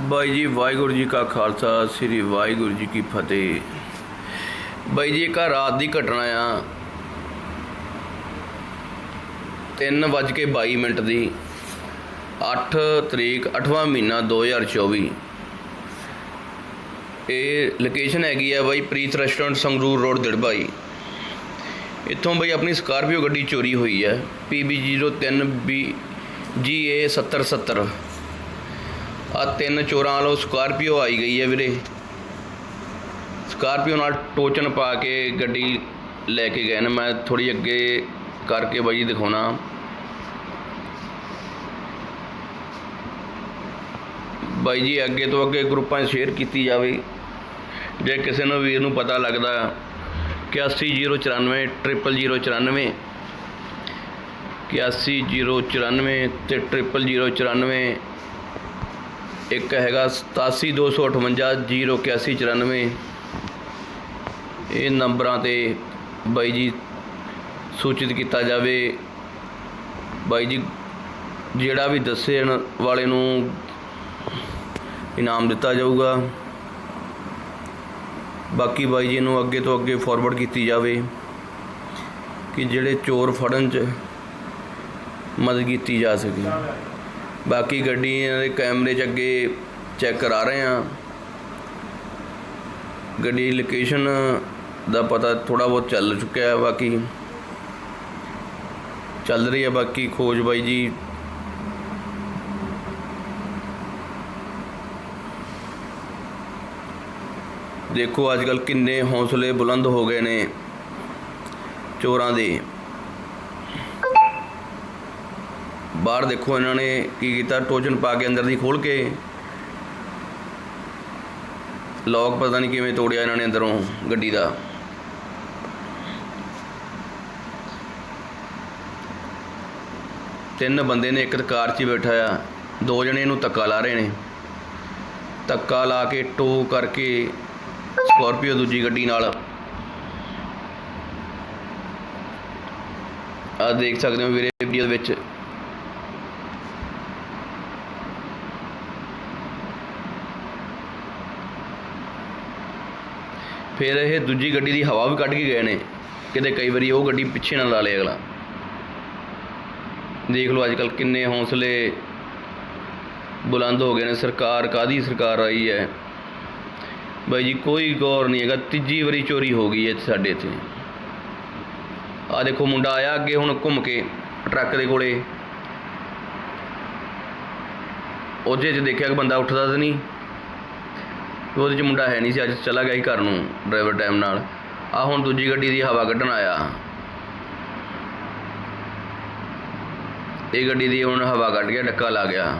ਬਾਈ ਜੀ, ਵਾਹਿਗੁਰੂ ਜੀ ਕਾ ਖਾਲਸਾ, ਸ੍ਰੀ ਵਾਹਿਗੁਰੂ ਜੀ ਕੀ ਫਤਿਹ। ਬਾਈ ਜੀ, ਇੱਕ ਰਾਤ ਦੀ ਘਟਨਾ ਆ। 3:22 ਮਿੰਟ ਦੀ। 8 ਤਰੀਕ 8ਵਾਂ ਮਹੀਨਾ 2024 ਇਹ ਲੋਕੇਸ਼ਨ ਹੈਗੀ ਆ ਬਾਈ ਪ੍ਰੀਤ ਰੈਸਟੋਰੈਂਟ ਸੰਗਰੂਰ ਰੋਡ ਦਿੜਬਾਈ ਇੱਥੋਂ ਬਈ ਆਪਣੀ ਸਕਾਰਪੀਓ ਗੱਡੀ ਚੋਰੀ ਹੋਈ ਹੈ PB03B GA 7070 ਆ ਤਿੰਨ ਚੋਰਾਂ ਵੱਲੋਂ ਸਕਾਰਪੀਓ ਆਈ ਗਈ ਹੈ ਵੀਰੇ। ਸਕਾਰਪੀਓ ਨਾਲ ਟੋਚਨ ਪਾ ਕੇ ਗੱਡੀ ਲੈ ਕੇ ਗਏ ਨੇ। ਮੈਂ ਥੋੜੀ ਅੱਗੇ ਕਰਕੇ ਬਾਈ ਜੀ ਦਿਖਾਉਣਾ। ਬਾਈ ਜੀ, ਅੱਗੇ ਤੋਂ ਅੱਗੇ ਗਰੁੱਪਾਂ 'ਚ ਸ਼ੇਅਰ ਕੀਤੀ ਜਾਵੇ। ਜੇ ਕਿਸੇ ਨੂੰ ਵੀਰ ਨੂੰ ਪਤਾ ਲੱਗਦਾ 81094 00094 81094 ਤੇ 00094 ਇੱਕ ਹੈਗਾ 87258 08194 ਇਹ ਨੰਬਰਾਂ ਤੇ ਬਾਈ ਜੀ ਸੂਚਿਤ ਕੀਤਾ ਜਾਵੇ। ਬਾਈ ਜੀ, ਜਿਹੜਾ ਵੀ ਦੱਸਣ ਵਾਲੇ ਨੂੰ ਇਨਾਮ ਦਿੱਤਾ ਜਾਊਗਾ। ਬਾਕੀ ਬਾਈ ਜੀ ਨੂੰ ਅੱਗੇ ਤੋਂ ਅੱਗੇ ਫਾਰਵਰਡ ਕੀਤੀ ਜਾਵੇ ਕਿ ਜਿਹੜੇ ਚੋਰ ਫੜਨ 'ਚ ਮਦਦ ਕੀਤੀ ਜਾ ਸਕੇ। ਬਾਕੀ ਗੱਡੀਆਂ ਦੇ ਕੈਮਰੇ 'ਚ ਅੱਗੇ ਚੈੱਕ ਕਰਾ ਰਹੇ ਹਾਂ। ਗੱਡੀ ਲੋਕੇਸ਼ਨ ਦਾ ਪਤਾ ਥੋੜਾ ਬਹੁਤ ਚੱਲ ਚੁੱਕਿਆ ਹੈ, ਬਾਕੀ ਚੱਲ ਰਹੀ ਹੈ, ਬਾਕੀ ਖੋਜ ਬਾਈ ਜੀ। ਦੇਖੋ ਅੱਜ ਕੱਲ ਕਿੰਨੇ ਹੌਸਲੇ ਬੁਲੰਦ ਹੋ ਗਏ ਨੇ ਚੋਰਾਂ ਦੇ। ਬਾਹਰ ਦੇਖੋ ਇਹਨਾਂ ਨੇ ਕੀ ਕੀਤਾ ਟੋਜਨ ਪਾ ਕੇ ਅੰਦਰ ਦੀ ਖੋਲ ਕੇ। ਲੋਕ ਪਤਾ ਨਹੀਂ ਕਿਵੇਂ ਤੋੜਿਆ ਇਹਨਾਂ ਨੇ ਅੰਦਰੋਂ ਗੱਡੀ ਦਾ। ਤਿੰਨ ਬੰਦੇ ਨੇ ਇੱਕ ਕਾਰ 'ਚ ਹੀ ਬੈਠਾ ਆ। ਦੋ ਜਣੇ ਇਹਨੂੰ ਧੱਕਾ ਲਾ ਰਹੇ ਨੇ। ਧੱਕਾ ਲਾ ਕੇ ਟੋ ਕਰਕੇ ਸਕੋਰਪੀਓ ਦੂਜੀ ਗੱਡੀ ਨਾਲ। ਆ ਦੇਖ ਸਕਦੇ ਹੋ ਵੀਰੇ ਵੀਡੀਓ ਵਿੱਚ। ਫਿਰ ਇਹ ਦੂਜੀ ਗੱਡੀ ਦੀ ਹਵਾ ਵੀ ਕੱਢ ਕੇ ਗਏ ਨੇ। ਕਿਤੇ ਕਈ ਵਾਰੀ ਉਹ ਗੱਡੀ ਪਿੱਛੇ ਨਾ ਲਾ ਲੇ ਅਗਲਾ। ਦੇਖ ਲਓ ਅੱਜ ਕੱਲ ਕਿੰਨੇ ਹੌਸਲੇ ਬੁਲੰਦ ਹੋ ਗਏ ਨੇ। ਸਰਕਾਰ ਕਾਦੀ ਸਰਕਾਰ ਆਈ ਹੈ? ਬਾਈ ਜੀ, ਕੋਈ ਗੌਰ ਨਹੀਂ ਹੈਗਾ। ਤੀਜੀ ਵਾਰੀ ਚੋਰੀ ਹੋ ਗਈ ਹੈ ਸਾਡੇ ਇੱਥੇ। ਆ ਦੇਖੋ ਮੁੰਡਾ ਆਇਆ ਅੱਗੇ ਹੁਣ ਘੁੰਮ ਕੇ ਟਰੱਕ ਦੇ ਕੋਲੇ। ਉਹਦੇ 'ਚ ਦੇਖਿਆ ਕਿ ਬੰਦਾ ਉੱਠਦਾ ਤਾਂ ਨਹੀਂ। ਉਹਦੇ 'ਚ ਮੁੰਡਾ ਹੈ ਨਹੀਂ ਸੀ, ਅੱਜ ਚਲਾ ਗਿਆ ਸੀ ਘਰ ਨੂੰ ਡਰਾਈਵਰ ਟਾਈਮ ਨਾਲ। ਆ ਹੁਣ ਦੂਜੀ ਗੱਡੀ ਦੀ ਹਵਾ ਕੱਢਣ ਆਇਆ। ਇਹ ਗੱਡੀ ਦੀ ਹੁਣ ਹਵਾ ਕੱਢ ਗਿਆ ਡੱਕਾ ਲਾ ਗਿਆ।